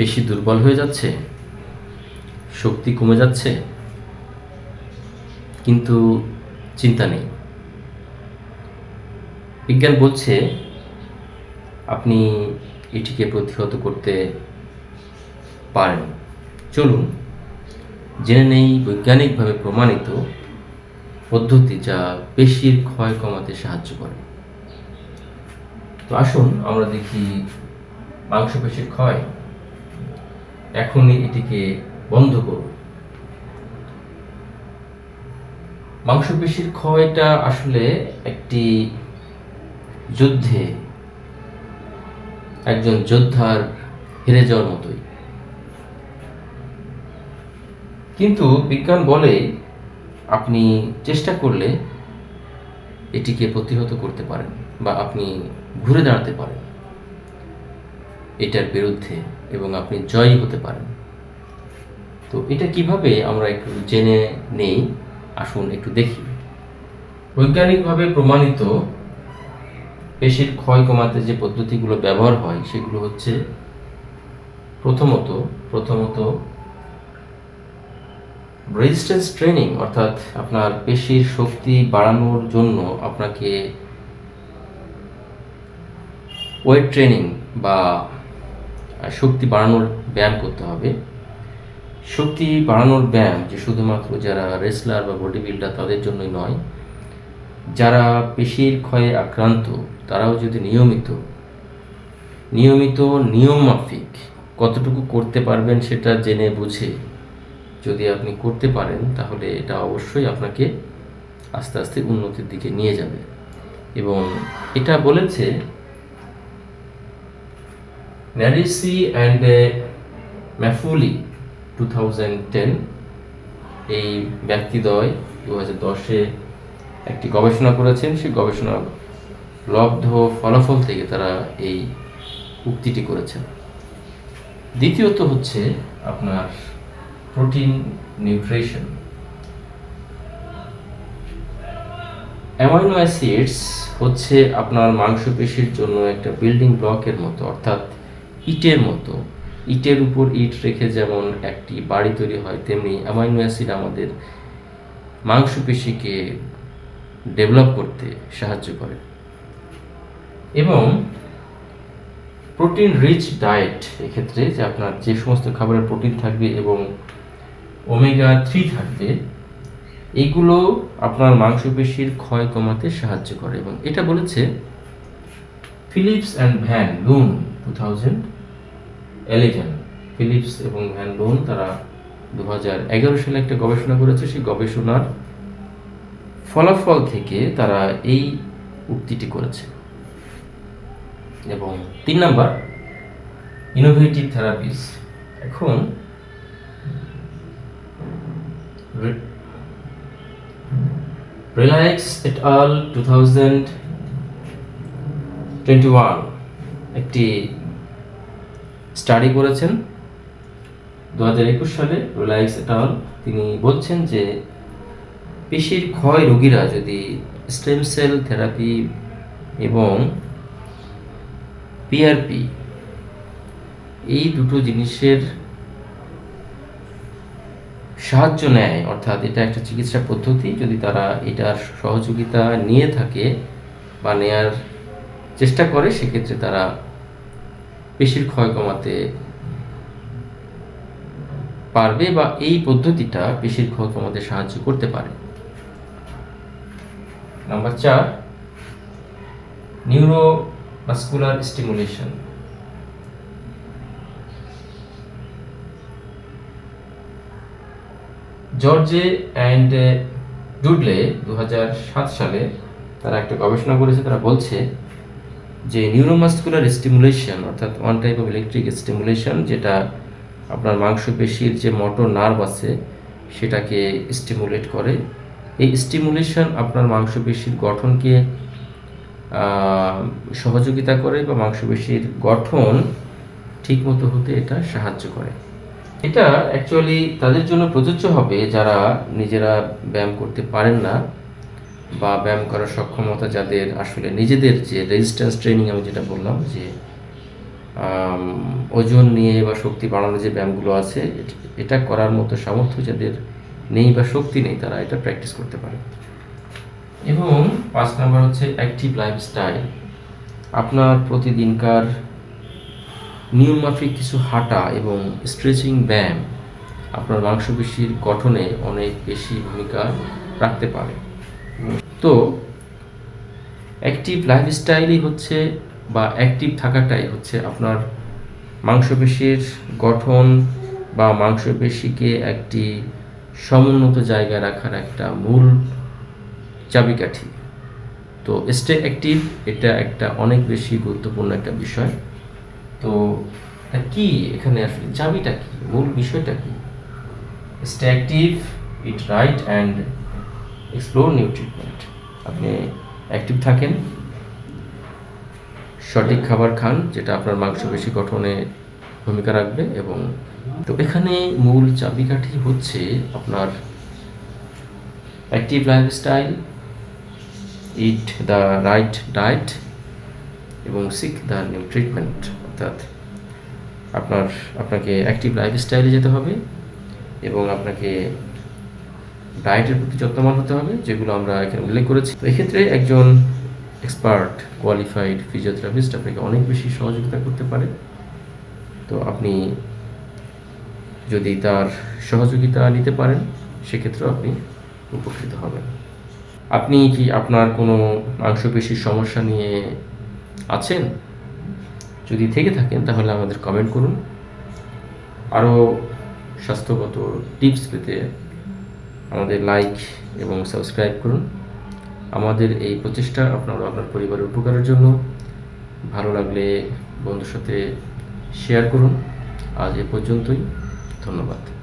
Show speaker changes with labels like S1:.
S1: পেশি দুর্বল হয়ে যাচ্ছে? শক্তি কমে যাচ্ছে? কিন্তু চিন্তা নেই। বিজ্ঞান বলছে আপনি এটিকে প্রতিহত করতে পারেন। চলুন, জেনে নেই বৈজ্ঞানিকভাবে প্রমাণিত পদ্ধতি যা পেশির ক্ষয় কমাতে সাহায্য করে। তো আসুন আমরা দেখি মাংসপেশির ক্ষয় এখনই এটিকে বন্ধ করুন। মাংসপেশির ক্ষয়টা আসলে একটি যুদ্ধে, একজন যোদ্ধার হেরে যাওয়ার মতোই। কিন্তু বিজ্ঞান বলে আপনি চেষ্টা করলে এটিকে প্রতিহত করতে পারেন বা আপনি ঘুরে দাঁড়াতে পারেন। এটার বিরুদ্ধে এবং আপনি জয়ী হতে পারেন। তো এটা কীভাবে আমরা একটু জেনে নেই, আসুন একটু দেখি। বৈজ্ঞানিকভাবে প্রমাণিত পেশির ক্ষয় কমাতে যে পদ্ধতিগুলো ব্যবহার হয়, সেগুলো হচ্ছে প্রথমত প্রথমত রেজিস্ট্যান্স ট্রেনিং অর্থাৎ আপনার পেশির শক্তি বাড়ানোর জন্য আপনাকে ওয়েট ট্রেনিং বা শক্তি বাড়ানোর ব্যায়াম করতে হবে। শক্তি বাড়ানোর ব্যায়াম যে শুধুমাত্র যারা রেসলার বা বডি বিল্ডার তাদের জন্যই নয়, যারা পেশির ক্ষয়ে আক্রান্ত তারাও যদি নিয়মিত নিয়মিত নিয়ম মাফিক কতটুকু করতে পারবেন সেটা জেনে বুঝে যদি আপনি করতে পারেন, তাহলে এটা অবশ্যই আপনাকে আস্তে আস্তে উন্নতির দিকে নিয়ে যাবে। এবং এটা বলেছে Narici and Maffulli two thousand ten এই ব্যক্তিদ্বয় দু হাজার দশে একটি গবেষণা করেছেন। সেই গবেষণা লব্ধ ফলাফল থেকে তারা এই উক্তিটি করেছেন। দ্বিতীয়ত হচ্ছে আপনার প্রোটিন নিউট্রিশন। অ্যামাইনো অ্যাসিডস হচ্ছে আপনার মাংসপেশির জন্য একটা বিল্ডিং ব্লকের মতো, অর্থাৎ ইটের মতো। ইটের উপর ইট রেখে যেমন একটি বাড়ি তৈরি হয়, তেমনি অ্যামাইনো অ্যাসিড আমাদের মাংসপেশিকে ডেভেলপ করতে সাহায্য করে। এবং প্রোটিন রিচ ডায়েট এক্ষেত্রে যে আপনার যে সমস্ত খাবারের প্রোটিন থাকবে এবং ওমেগা থ্রি থাকবে, এগুলো আপনার মাংসপেশির ক্ষয় কমাতে সাহায্য করে। এবং এটা বলেছে Philips and Van Loon two thousand eleven Philips এবং ভ্যান লোন তারা দু হাজার এগারো সালে একটা গবেষণা করেছে। সেই গবেষণার ফলাফল থেকে তারা এই উক্তিটি করেছে। এবং তিন নাম্বার ইনোভেটিভ থেরাপিস এখন relax et al two thousand twenty one একটি স্টাডি করেছেন। দু হাজার একুশ সালে রিল্যাক্স এট আল তিনি বলছেন যে, পেশির ক্ষয় রোগীরা যদি স্টেম সেল থেরাপি এবং পিআরপি এই দুটো জিনিসের সাহায্য নেয়, অর্থাৎ এটা একটা চিকিৎসা পদ্ধতি, যদি তারা এটার সহযোগিতা নিয়ে থাকে বা নেয়ার চেষ্টা করে, সেক্ষেত্রে তারা পেশির ক্ষয় কমাতে পারবে বা এই পদ্ধতিটা পেশির ক্ষয় কমাতে সাহায্য করতে পারে। নাম্বার চার neuromuscular stimulation Jorge and Dudley দু হাজার সাত সালে তারা একটা গবেষণা করেছে, তারা বলছে যে নিউরোমাস্কুলার স্টিমুলেশন অর্থাৎ one type of electric stimulation যেটা আপনার মাংসপেশির যে মোটর নার্ভ আছে, সেটাকে স্টিমুলেট করে। এই স্টিমুলেশন আপনার মাংসপেশির গঠনকে সহযোগিতা করে বা মাংসপেশির গঠন ঠিকমতো হতে এটা সাহায্য করে। এটা অ্যাকচুয়ালি তাদের জন্য প্রযোজ্য হবে যারা নিজেরা ব্যায়াম করতে পারেন না। বা ব্যায়াম করার সক্ষমতা যাদের আসলে নিজেদের যে রেজিস্ট্যান্স ট্রেনিং আমি যেটা বললাম, যে ওজন নিয়ে বা শক্তি বাড়ানোর যে ব্যায়ামগুলো আছে, এটা করার মতো সামর্থ্য যাদের নেই বা শক্তি নেই, তারা এটা প্র্যাকটিস করতে পারে। এবং পাঁচ নাম্বার হচ্ছে অ্যাক্টিভ লাইফস্টাইল আপনার প্রতিদিনকার নিয়মমাফিক কিছু হাঁটা এবং স্ট্রেচিং ব্যায়াম আপনার মাংসপেশির গঠনে অনেক বেশি ভূমিকা রাখতে পারে। তো অ্যাক্টিভ লাইফস্টাইলই হচ্ছে বা অ্যাক্টিভ থাকাটাই হচ্ছে আপনার মাংসপেশির গঠন বা মাংসপেশিকে একটি সমুন্নত জায়গায় রাখার একটা মূল চাবিকাঠি। তো স্টে অ্যাক্টিভ এটা একটা অনেক বেশি গুরুত্বপূর্ণ একটা বিষয়। তো কি এখানে আসলে চাবিটা কি? মূল বিষয়টা কি? Stay active eat right and explore new treatment আপনি অ্যাক্টিভ থাকেন, সঠিক খাবার খান, যেটা আপনার মাংসপেশি গঠনে ভূমিকা রাখবে এবং তো এখানে মূল চাবিকাঠি হচ্ছে আপনার active lifestyle eat the right diet এবং সিক দ্য নিউ ট্রিটমেন্ট অর্থাৎ আপনার, আপনাকে অ্যাক্টিভ লাইফস্টাইলে যেতে হবে এবং আপনাকে ডায়েটের প্রতি যত্নবান হতে হবে, যেগুলো আমরা এখানে উল্লেখ করেছি। তো এক্ষেত্রে একজন এক্সপার্ট, কোয়ালিফাইড ফিজিওথেরাপিস্ট আপনাকে অনেক বেশি সহযোগিতা করতে পারে। তো আপনি যদি তার সহযোগিতা নিতে পারেন, সেক্ষেত্রেও আপনি উপকৃত হবেন। আপনি কি আপনার কোনো মাংসপেশির সমস্যা নিয়ে আছেন? যদি থেকে থাকেন, তাহলে আমাদের কমেন্ট করুন। আরও স্বাস্থ্যগত টিপস পেতে আমাদের লাইক এবং সাবস্ক্রাইব করুন। আমাদের এই প্রচেষ্টা আপনারা আপনার পরিবারের উপকারের জন্য। ভালো লাগলে বন্ধুর সাথে শেয়ার করুন। আজ এ পর্যন্তই। ধন্যবাদ।